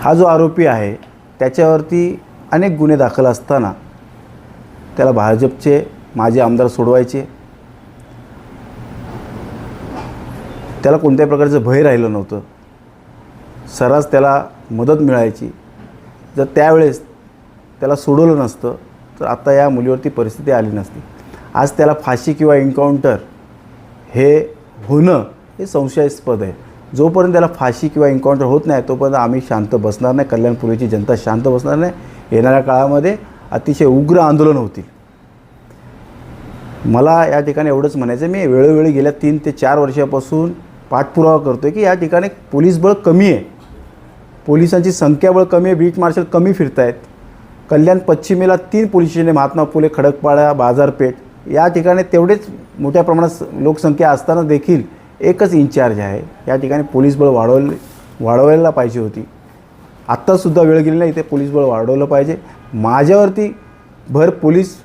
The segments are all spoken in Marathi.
हा जो आरोपी आहे त्याच्यावरती अनेक गुन्हे दाखल असताना त्याला भाजपचे माजी आमदार सोडवायचे. त्याला कोणत्याही प्रकारचं भय राहिलं नव्हतं. सर्रास त्याला मदत मिळायची. जर त्यावेळेस त्याला सोडवलं नसतं तर आता या मुलीवरती परिस्थिती आली नसती. आज त्याला फाशी किंवा एन्काउंटर हे होणं हे संशयास्पद आहे. जोपर्यंत त्याला फाशी किंवा एन्काउंटर होत नाही तोपर्यंत आम्ही शांत बसणार नाही. कल्याणपूर्वीची जनता शांत बसणार नाही. येणाऱ्या काळामध्ये अतिशय उग्र आंदोलन होतील. मला या ठिकाणी एवढंच म्हणायचं मी वेळोवेळी गेल्या तीन ते चार वर्षापासून पाठपुरावा करतो आहे की या ठिकाणी पोलीस बळ कमी आहे. पोलिसांची संख्याबळ कमी आहे. बीट मार्शल कमी फिरत आहेत कल्याण पश्चिमेला तीन पोलीस स्टेशन आहे. महात्मा फुले खडकपाडा बाजारपेठ. या ठिकाणी तेवढेच मोठ्या प्रमाणात लोकसंख्या असताना देखील एकच इन्चार्ज आहे. या ठिकाणी पोलीस बळ वाढवले वाढवायला पाहिजे होती. आत्तासुद्धा वेळ गेली नाही इथे पोलीस बळ वाढवलं पाहिजे. माझ्यावरती भर पोलीस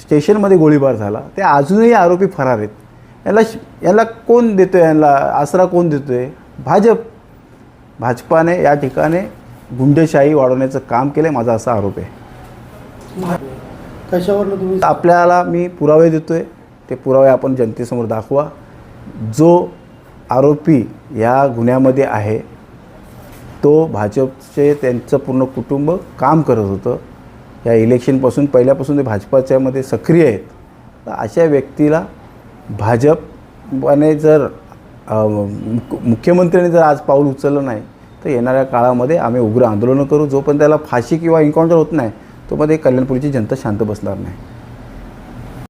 स्टेशनमध्ये गोळीबार झाला. ते अजूनही आरोपी फरार आहेत. श- यांना कोण देतो आहे यांना आसरा कोण देतो आहे भाजप. भाजपाने या ठिकाणी गुंडशाही वाढवण्याचं काम केलं आहे माझा असा आरोप आहे. कशावरनं तुम्ही आपल्याला मी पुरावे देतो आहे ते पुरावे आपण जनतेसमोर दाखवा. जो आरोपी या गुन्ह्यामध्ये आहे तो भाजपचे त्यांचं पूर्ण कुटुंब काम करत होतं. या इलेक्शनपासून पहिल्यापासून ते भाजपाच्यामध्ये सक्रिय आहेत. तर अशा व्यक्तीला भाजपने जर मुख्यमंत्र्यांनी जर आज पाऊल उचललं नाही तर येणाऱ्या काळामध्ये आम्ही उग्र आंदोलनं करू. जोपर्यंत त्याला फाशी किंवा एन्काउंटर होत नाही तोपर्यंत कल्याणपुरीची जनता शांत बसणार नाही.